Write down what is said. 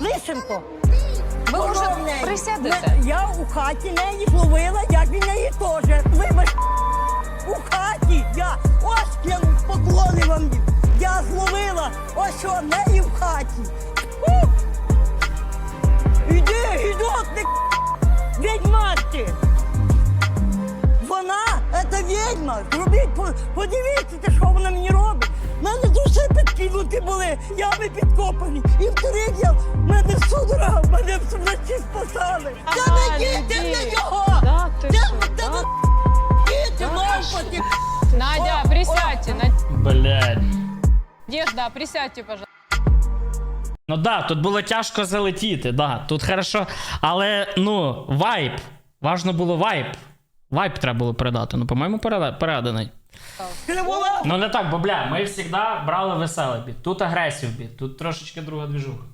Лисенко. Ви може в неї. присядете? Не- Я у хаті неї зловила, як він неї теж. Вибач, у хаті я ось кину поклони вам. Я зловила ось що неї в хаті. Фу! Іди, гідотник, відьма ти. Вона, це відьма. Зробіть, по- подивіться, те, що підкинуті були, ями підкопані. І вторик я, в мене судорога, мене вночі спасали. Це не діти! Це не діти, мавпати! Надя, присядьте. Блядь. Надежда, присядьте, пожалуйста. Ну да, тут було тяжко залетіти, да. Тут хорошо. Але ну, вайб. Важно було вайб. Вайб треба було передати. Ну, по-моєму, переда- переданий. Ну не так, бо бля, ми завжди брали веселий біт. Тут агресів біт, тут трошечки друга двіжуха.